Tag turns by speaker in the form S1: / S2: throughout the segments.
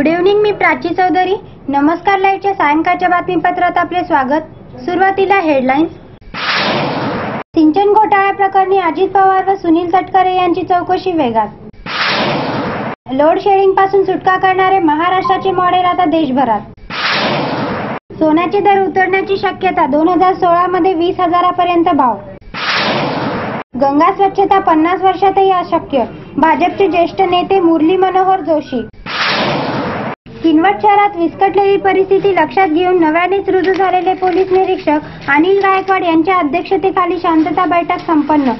S1: Good evening मी प्राची चौधरी. नमस्कार लाईव्हच्या सायंकाळच्या बातमीपत्रात आपले स्वागत. सुरुवातीला हेडलाईन्स सिंचन घोटाळ्या प्रकरणी अजित पवार व सुनील तटकरे यांची चौकशी वेगात. लोड शेडिंगपासून सुटका करणारे महाराष्ट्राचे मॉडेल आता देशभरात. सोन्याचे दर उतरण्याची शक्यता दोन हजार सोळा मध्ये वीस हजारापर्यंत भाव. गंगा स्वच्छता पन्नास वर्षातही अशक्य. भाजपचे ज्येष्ठ नेते मुरली मनोहर जोशी. किनवट शहरात विस्कटलेली परिस्थिती लक्षात घेऊन नव्यानेच रुजू झालेले पोलीस निरीक्षक अनिल गायकवाड यांच्या अध्यक्षतेखाली शांतता बैठक संपन्न.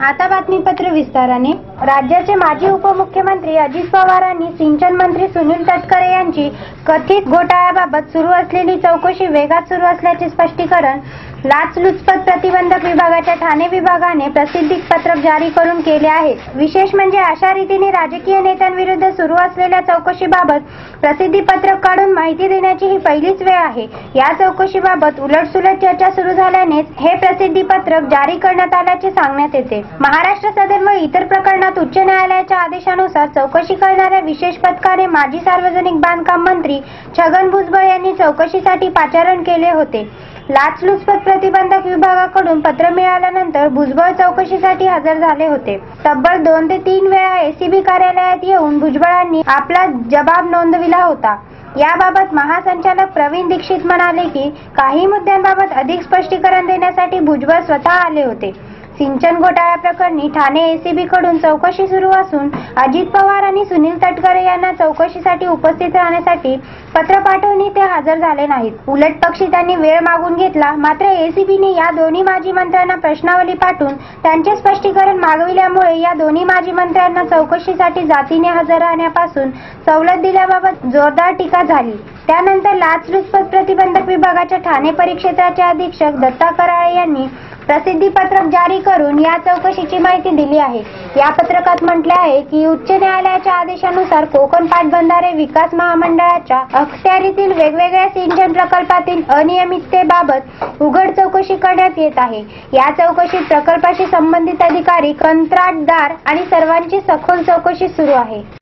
S1: आता बातमीपत्र विस्ताराने. राज्याचे माजी उपमुख्यमंत्री अजित पवारांनी सिंचन मंत्री सुनील तटकरे यांची कथित घोटाळ्याबाबत सुरू असलेली चौकशी वेगात सुरू असल्याचे स्पष्टीकरण लाचलुचपत प्रतिबंधक विभागाच्या ठाणे विभागाने प्रसिद्धी पत्रक जारी करून केले आहे. विशेष म्हणजे अशा रीतीने राजकीय नेत्यांविरुद्ध सुरू असलेल्या चौकशीबाबत प्रसिद्धी पत्रक काढून माहिती देण्याची ही पहिलीच वेळ आहे. या चौकशीबाबत उलटसुलट चर्चा सुरू झाल्यानेच हे प्रसिद्धी पत्रक जारी करण्यात आल्याचे सांगण्यात येते. महाराष्ट्र सदन व इतर प्रकरणात उच्च न्यायालयाच्या आदेशानुसार चौकशी करणाऱ्या विशेष पथकाने माजी सार्वजनिक बांधकाम मंत्री छगन भुजबळ यांनी चौकशीसाठी पाचारण केले होते. लाचलुचपत प्रतिबंधक विभागाकडून पत्र मिळाल्यानंतर भुजबळ चौकशीसाठी हजर झाले होते. तब्बल दोन ते तीन वेळा एसीबी कार्यालयात येऊन भुजबळांनी आपला जबाब नोंदविला होता. याबाबत महासंचालक प्रवीण दीक्षित म्हणाले की काही मुद्द्यांबाबत अधिक स्पष्टीकरण देण्यासाठी भुजबळ स्वतः आले होते. सिंचन घोटाळा प्रकरणी ठाणे एसीबी कडून चौकशी सुरू असून अजित पवार आणि सुनील तटकरे यांना चौकशीसाठी उपस्थित राहण्यासाठी पत्र पाठवणी ते हजर झाले नाहीत. उलट पक्षी त्यांनी वेळ मागून घेतला. मात्र एसीबीने या दोन्ही माजी मंत्र्यांना प्रश्नावली पाठवून त्यांचे स्पष्टीकरण मागविल्यामुळे या दोन्ही माजी मंत्र्यांना चौकशीसाठी जातीने हजर राहण्यापासून सवलत दिल्याबाबत जोरदार टीका झाली. त्यानंतर लाचलुचपत प्रतिबंधक विभागाच्या ठाणे परिक्षेत्राचे अधीक्षक दत्ता कराळे यांनी प्रसिद्धी पत्रक जारी करून या चौकशीची माहिती दिली आहे. या पत्रकात म्हटले आहे की उच्च न्यायालयाच्या आदेशानुसार कोकण पाटबंधारे विकास महामंडळाच्या अखत्यारीतील वेगवेगळ्या सिंचन प्रकल्पातील अनियमिततेबाबत उघड चौकशी करण्यात येत आहे. या चौकशीत प्रकल्पाशी संबंधित अधिकारी कंत्राटदार आणि सर्वांची सखोल चौकशी सुरू आहे.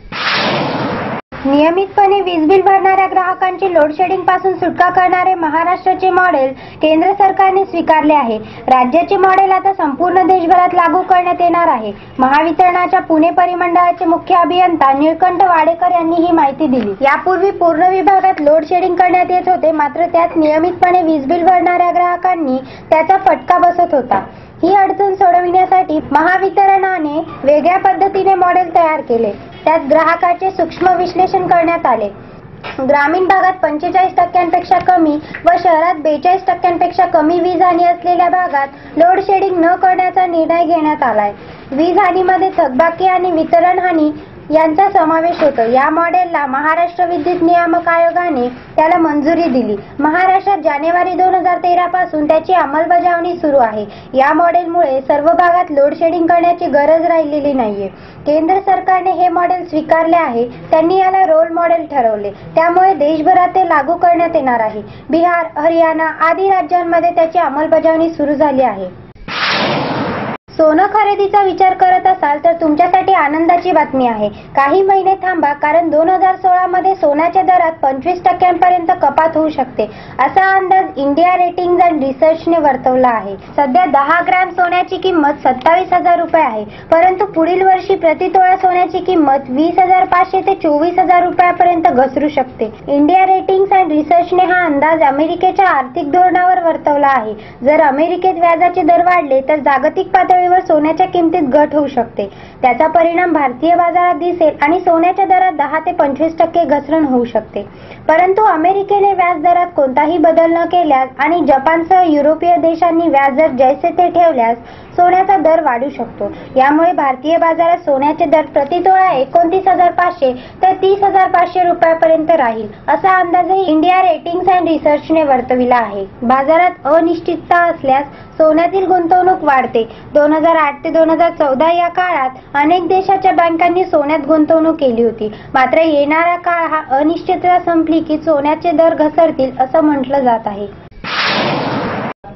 S1: नियमितपणे वीज बिल भरणाऱ्या ग्राहकांची लोडशेडिंगपासून सुटका करणारे महाराष्ट्राचे मॉडेल केंद्र सरकारने स्वीकारले आहे. राज्याचे मॉडेल आता संपूर्ण देशभरात लागू करण्यात येणार आहे. महावितरणाच्या पुणे परिमंडळाचे मुख्य अभियंता निळकंठ वाडेकर यांनी ही माहिती दिली. यापूर्वी पूर्ण विभागात लोडशेडिंग करण्यात येत होते मात्र त्यात नियमितपणे वीज बिल भरणाऱ्या ग्राहकांनी त्याचा फटका बसत होता. ही अडचण सोडविण्यासाठी महावितरणाने वेगळ्या पद्धतीने मॉडेल तयार केले. त्यात ग्राहकाचे सूक्ष्म विश्लेषण करण्यात आले. ग्रामीण भागात पंचेचाळीस टक्क्यांपेक्षा कमी व शहरात बेचाळीस टक्क्यांपेक्षा कमी वीज हानी असलेल्या भागात लोड शेडिंग न करण्याचा निर्णय घेण्यात आलाय. वीज हानीमध्ये थकबाकी आणि वितरण हानी यांचा समावेश होतो. या मॉडेलला महाराष्ट्र विद्युत नियामक आयोगाने त्याला मंजुरी दिली. महाराष्ट्रात जानेवारी दोन हजार तेरा पासून त्याची अंमलबजावणी सुरू आहे. या मॉडेलमुळे सर्व भागात लोडशेडिंग करण्याची गरज राहिलेली नाहीये. केंद्र सरकारने हे मॉडेल स्वीकारले आहे. त्यांनी याला रोल मॉडेल ठरवले. त्यामुळे देशभरात ते लागू करण्यात येणार आहे. बिहार हरियाणा आदी राज्यांमध्ये त्याची अंमलबजावणी सुरू झाली आहे. सोनं खरेदीचा विचार करत असाल तर तुमच्यासाठी आनंदाची बातमी आहे. काही महिने थांबा कारण दोन हजार सोळा मध्ये सोन्याच्या दरात पंचवीस टक्क्यांपर्यंत कपात होऊ शकते. असा अंदाज इंडिया रेटिंग अँड रिसर्चने वर्तवला आहे. सध्या दहा ग्रॅम सोन्याची किंमत सत्तावीस हजार रुपये आहे. परंतु पुढील वर्षी प्रति तोळा सोन्याची किंमत वीस हजार पाचशे ते चोवीस हजार रुपयापर्यंत घसरू शकते. इंडिया रेटिंग अँड रिसर्चने हा अंदाज अमेरिकेच्या आर्थिक धोरणावर वर्तवला आहे. जर अमेरिकेत व्याजाचे दर वाढले तर जागतिक पातळी पातळीवर सोन्याच्या किमतीत घट होऊ शकते. त्याचा परिणाम भारतीय बाजारात दिसेल आणि सोन्याच्या दरात दहा ते पंचवीस टक्के घसरण होऊ शकते. परंतु अमेरिकेने व्याज दरात कोणताही बदल न केल्यास आणि जपानसह युरोपीय देशांनी व्याजदर जैसे ते ठेवल्यास सोन्याचा दर वाढू शकतो. यामुळे भारतीय बाजारात सोन्याचे दर प्रतितोळा एकोणतीस हजार पाचशे तर तीस हजार पाचशे रुपयापर्यंत राहील असा अंदाजही इंडिया रेटिंग्स अँड रिसर्चने वर्तविला आहे. बाजारात अनिश्चितता असल्यास सोन्यातील गुंतवणूक वाढते. दोन हजार आठ ते दोन हजार चौदा या काळात अनेक देशाच्या बँकांनी सोन्यात गुंतवणूक केली होती. मात्र येणारा काळ हा अनिश्चितता संपली की सोन्याचे दर घसरतील असं म्हटलं जात आहे.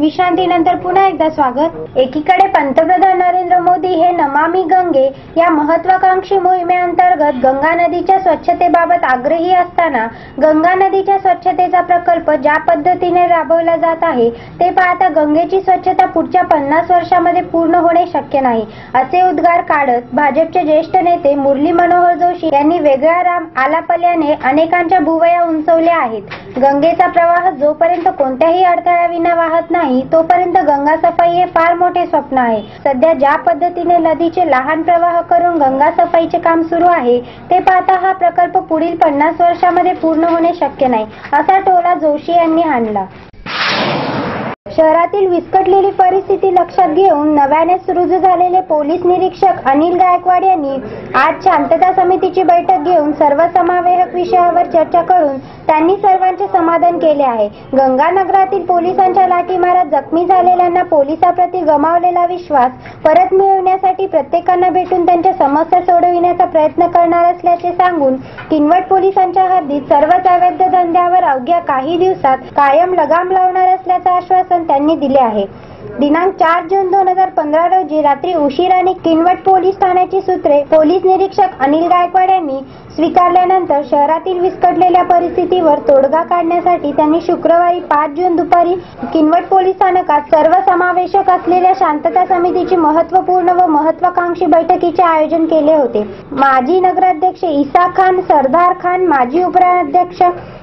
S1: विश्रांतीनंतर पुन्हा एकदा स्वागत. एकीकडे पंतप्रधान नरेंद्र मोदी हे नमामी गंगे या महत्वाकांक्षी मोहिमेअंतर्गत गंगा नदीच्या स्वच्छतेबाबत आग्रही असताना गंगा नदीच्या स्वच्छतेचा प्रकल्प ज्या पद्धतीने राबवला जात आहे ते पाहता गंगेची स्वच्छता पुढच्या पन्नास वर्षामध्ये पूर्ण होणे शक्य नाही असे उद्गार काढत भाजपचे ज्येष्ठ नेते मुरली मनोहर जोशी यांनी वेगळा राम आलापल्याने अनेकांच्या भुवया उंचवल्या आहेत. गंगेचा प्रवाह जोपर्यंत कोणत्याही अडथळ्याविना वाहत नाही तोपर्यंत गंगा सफाई हे फार मोठे स्वप्न आहे. सध्या ज्या पद्धतीने नदीचे लहान प्रवाह करून गंगा सफाईचे काम सुरू आहे ते पाहता हा प्रकल्प पुढील पन्नास वर्षामध्ये पूर्ण होणे शक्य नाही असा टोला जोशी यांनी हाणला शहरातील विस्कटलेली परिस्थिती लक्षात घेऊन नव्याने सुरू झालेले पोलीस निरीक्षक अनिल गायकवाड यांनी आज शांतता समितीची बैठक घेऊन सर्वसमावेशक विषयावर चर्चा करून त्यांनी सर्वांचे समाधान केले आहे. गंगानगरातील पोलिसांच्या लाठीमारात जखमी झालेल्यांना पोलिसाप्रती गमावलेला विश्वास परत मिळवण्यासाठी प्रत्येकांना भेटून त्यांच्या समस्या सोडविण्याचा प्रयत्न करणार असल्याचे सांगून किनवट पोलिसांच्या हद्दीत सर्वच अवैध धंद्यावर अवघ्या काही दिवसात कायम लगाम लावणार असल्याचं आश्वासन त्यांनी दिले आहे. दिनांक चार जून दोन हजार पंधरा रोजी रात्री उशिराने किनवट पोलीस ठाण्याची सूत्रे पोलीस निरीक्षक अनिल गायकवाड यांनी स्वीकारल्यानंतर शहरातील विस्कटलेल्या परिस्थितीवर तोडगा काढण्यासाठी त्यांनी शुक्रवारी पाच जून दुपारी किनवट पोलीस स्थानकात सर्वसमावेशक असलेल्या शांतता समितीची महत्त्वपूर्ण व महत्वाकांक्षी बैठकीचे आयोजन केले होते. माजी नगराध्यक्ष इसा खान सरदार खान माजी उपराध्यक्ष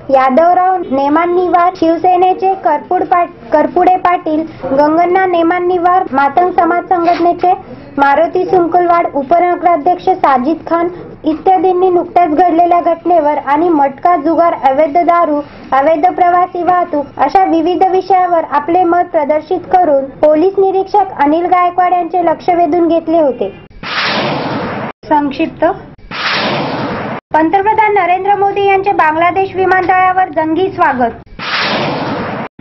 S1: यादवराव नेमांनिवार शिवसेनेचे करपुड पाट करपुडे पाटील गंगन्ना नेमांनिवार मातंग समाज संघटनेचे मारुती सुंकुलवाड उपनगराध्यक्ष साजिद खान इत्यादींनी नुकत्याच घडलेल्या घटनेवर आणि मटका जुगार अवैध दारू अवैध प्रवासी वाहतूक अशा विविध विषयावर आपले मत प्रदर्शित करून पोलीस निरीक्षक अनिल गायकवाड यांचे लक्ष वेधून घेतले होते. संक्षिप्त. पंतप्रधान नरेंद्र मोदी यांचे बांगलादेश विमानतळावर जंगी स्वागत.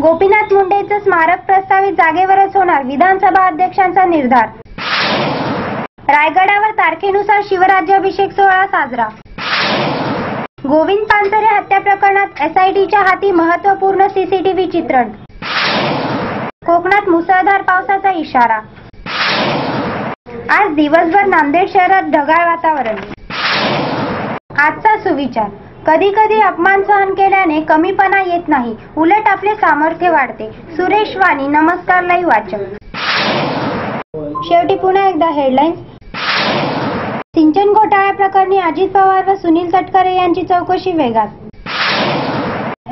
S1: गोपीनाथ मुंडेचं स्मारक प्रस्तावित जागेवरच होणार विधानसभा अध्यक्षांचा निर्धार. रायगडावर तारखेनुसार शिवराज्याभिषेक सोहळा साजरा. गोविंद पानसरे हत्या प्रकरणात एसआयटीच्या हाती महत्त्वपूर्ण सीसीटीव्ही चित्रण. कोकणात मुसळधार पावसाचा इशारा. आज दिवसभर नांदेड शहरात ढगाळ वातावरण. आजचा सुविचार. कधी कधी अपमान सहन केल्याने कमीपणा येत नाही. उलट आपले सामर्थ्य वाढते. सुरेश वाणी नमस्कार लाईव्ह वाचक. शेवटी पुन्हा एकदा हेडलाईन्स सिंचन घोटाळ्या प्रकरणी अजित पवार व सुनील तटकरे यांची चौकशी वेगात.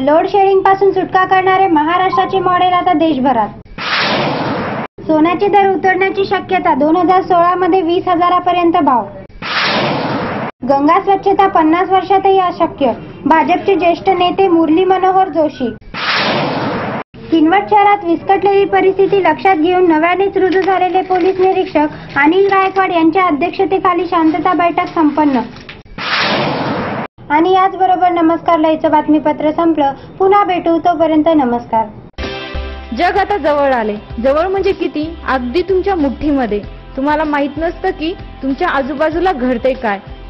S1: लोड शेडिंगपासून सुटका करणारे महाराष्ट्राचे मॉडेल आता देशभरात. सोन्याचे दर उतरण्याची शक्यता दोन हजार सोळा मध्ये वीस हजारापर्यंत भाव. गंगा स्वच्छता पन्नास वर्षातही अशक्य. भाजपचे ज्येष्ठ नेते मुरली मनोहर जोशी. किनवट शहरात विस्कटलेली परिस्थिती लक्षात घेऊन नव्यानेच रुजू झालेले पोलीस निरीक्षक अनिल गायकवाड यांच्या अध्यक्षतेखाली शांतता बैठक संपन्न. आणि याचबरोबर नमस्कार लयचं बातमीपत्र संपलं. पुन्हा भेटू. तोपर्यंत नमस्कार.
S2: जग आता जवळ आले. जवळ म्हणजे किती? अगदी तुमच्या मुठ्ठीमध्ये. तुम्हाला माहीत नसतं की तुमच्या आजूबाजूला घडते काय.